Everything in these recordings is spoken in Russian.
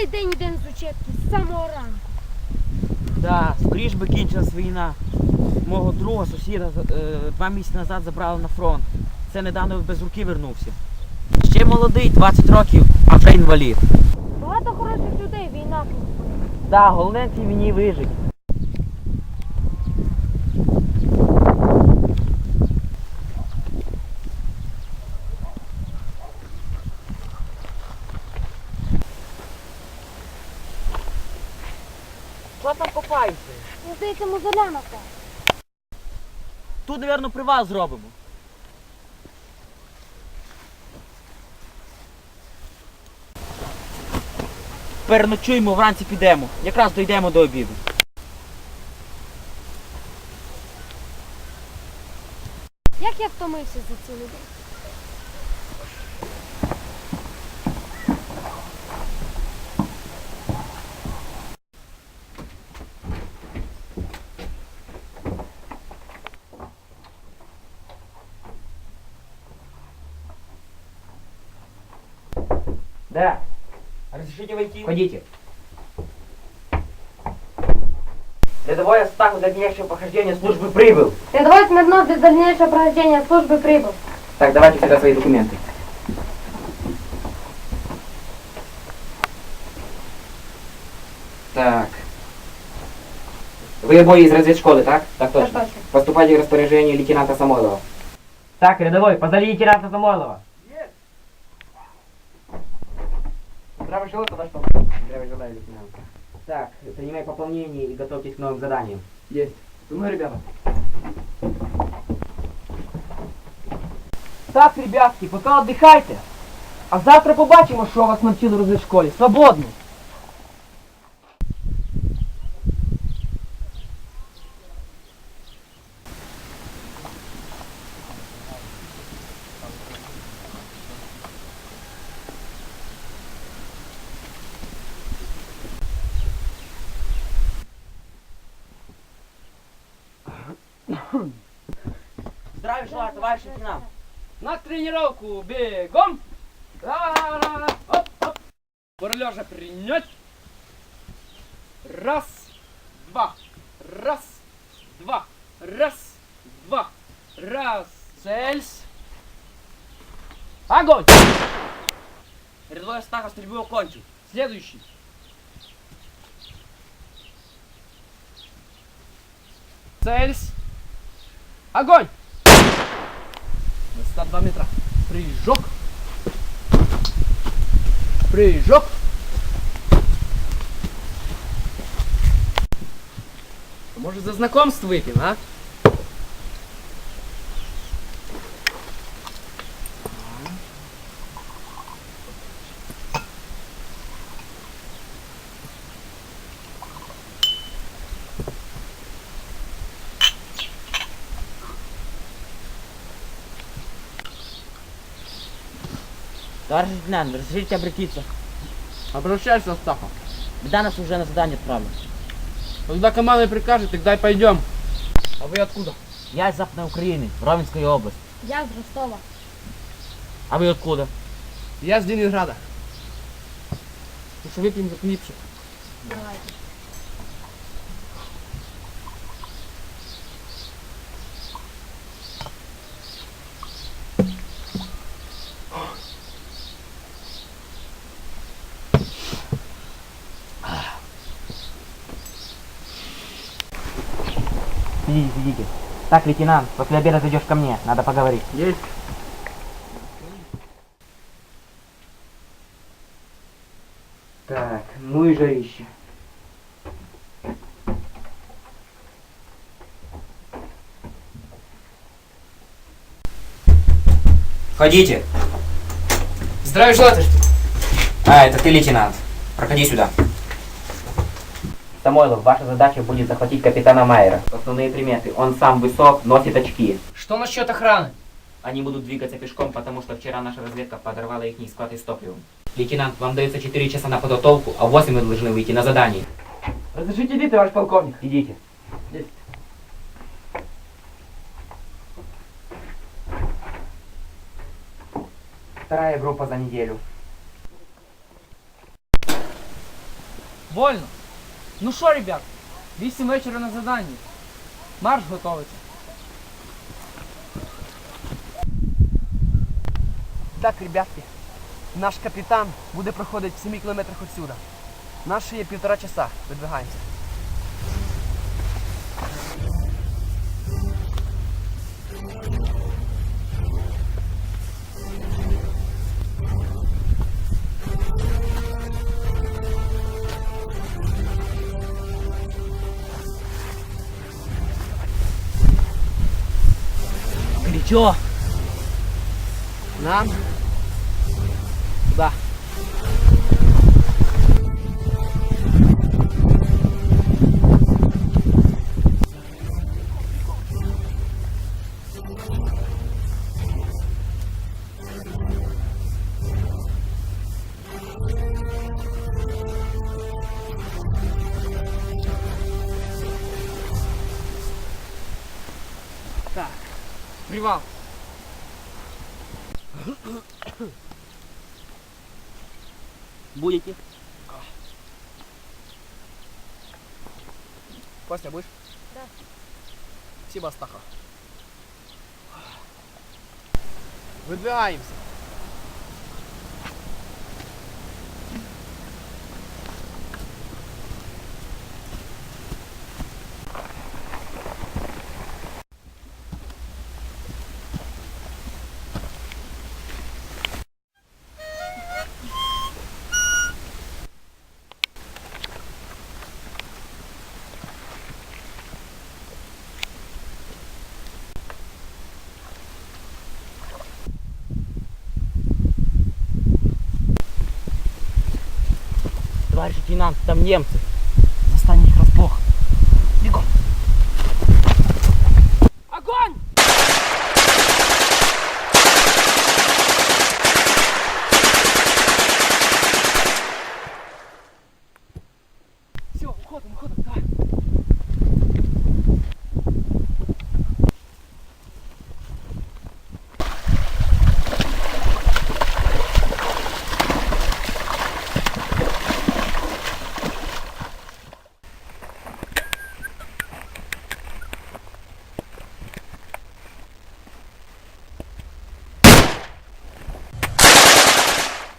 цілий день йдемо з учебки з самого ранку. Да, скоріш би кінчилась війна. Мого друга, сусіда, е, два місяці назад забрали на фронт. Це недавно без руки вернувся. Ще молодий, 20 років, а вже інвалід. Багато хороших людей війна Так, Да, головне цій війні вижить. Здається, мозоля напав. Тут, мабуть, привал зробимо. Переночуємо, вранці підемо. Якраз дійдемо до обіду. Як я втомився за цілий день? Да. Разрешите войти? Входите. Рядовой Астахов для дальнейшего похождения службы прибыл. Рядовой Смирнов без дальнейшего прохождения службы прибыл. Так, давайте сюда свои документы. Так. Вы обои из разведшколы, так? Так Так точно. Поступайте в распоряжение лейтенанта Самойлова. Так, рядовой, позови лейтенанта Самойлова. Здравия желаю, полковник. Здравия желаю, лейтенант. Так, принимай пополнение и готовьтесь к новым заданиям. Есть. Ну, ребята. Так, ребятки, пока отдыхайте. А завтра побачимо, що вас навчили в розвідшколі. Свободно. Тренировку бегом! Ра-ра-ра. Оп, оп. Принять. Раз, два, раз, два, раз, два, раз. Цельс. Огонь! Рядовой Астахов стрельбу окончил. Следующий. Цельс. Огонь! Высота 2 метра. Прыжок. Прыжок. Может за знакомство выпьем, а? Товарищ лейтенант, разрешите обратиться. Обращайся, Астахов. Беда нас уже на задание отправлен. Когда команда прикажет, тогда и пойдем. А вы откуда? Я из Западной Украины, Ровенской области. Я з Ростова. А вы откуда? Я с Ленинграда. Ну что, выпьем за погибших? Давайте. Так, лейтенант, после обеда зайдешь ко мне, надо поговорить. Есть. Так, ну и жарище. Входите. Здравия желаю, А, это ты, лейтенант. Проходи сюда. Самойлов, ваша задача будет захватить капитана Майера. Основные приметы. Он сам высок, носит очки. Что насчет охраны? Они будут двигаться пешком, потому что вчера наша разведка подорвала их склады с топливом. Лейтенант, вам дается 4 часа на подготовку, а в 8 вы должны выйти на задание. Разрешите идти, товарищ полковник? Идите. Есть. Вторая группа за неделю. Вольно. Ну що, ребят, вісім вечора на заданні. Марш готовиться. Так, ребятки, наш капітан буде проходити в 7 кілометрах отсюда. Наші є півтора часа. Видвигаємося. Плечо. Нам. Привал. Будете? Костя, будешь? Да. Спасибо, Астаха. Выдвигаемся. Товарищ лейтенант, там немцы. Застань их врасплох. Бегом. Огонь! Все, уходим, уходим, давай.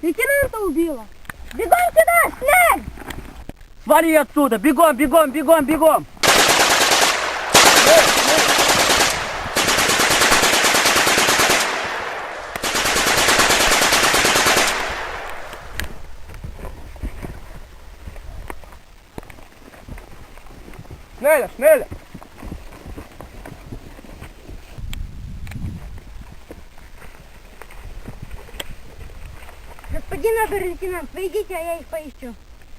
Лейтенанта убила. Бегом сюда, снег! Вали отсюда! Бегом, бегом, бегом, бегом! Шнеля, шнеля. Господин обер-лейтенант, вы идите, а я их поищу.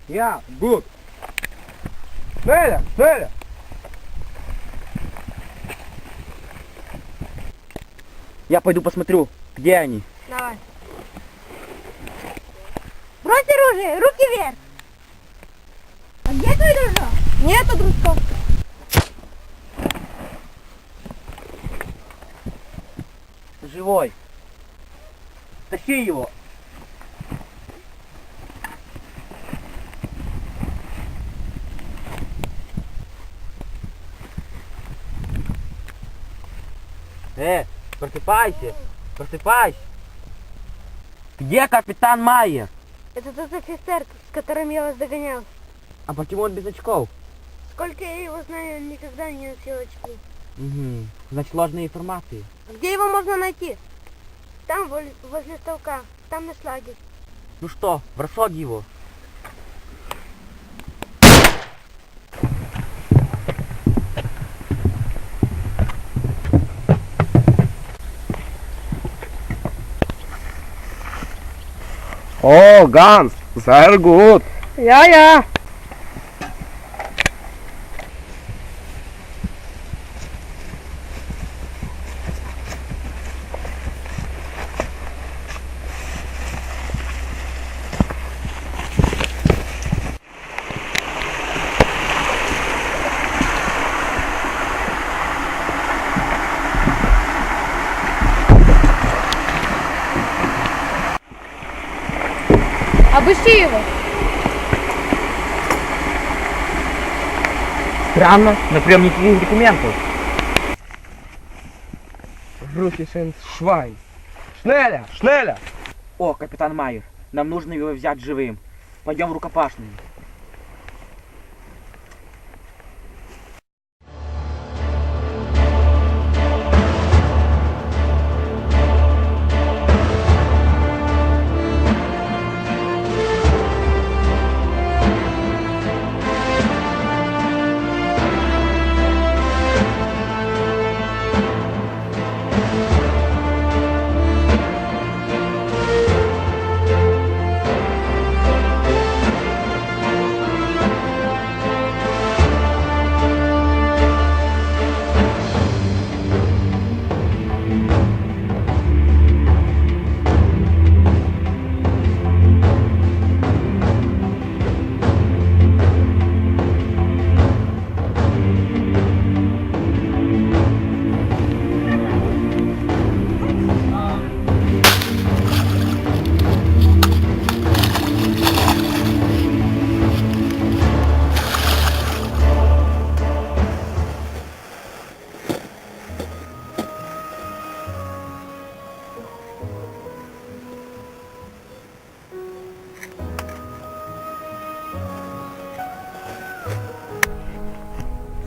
Я, гуд. Шнеля, шнеля. Я пойду посмотрю, где они. Давай. Брось оружие, руки вверх. А где твой дружок? Нету дружков. Живой. Тащи его. Э, просыпайся, просыпайся. Где капитан Майер? Это тот офицер, с которым я вас догонял. А почему он без очков? Сколько я его знаю, он никогда не носил очки. Угу. Значит, ложная информация. А Где его можно найти? Там, возле, ставка. Там наш лагерь. Ну что, расход его. Oh, Ganz, sehr gut. Ja, ja. обыщи его. Странно, но прям никаких документов. Руки сен швайн. Шнеля, шнеля! О, капитан Майер, нам нужно его взять живым. Пойдем в рукопашную.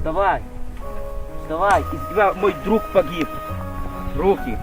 Вставай! Вставай! Из тебя мой друг погиб! Руки!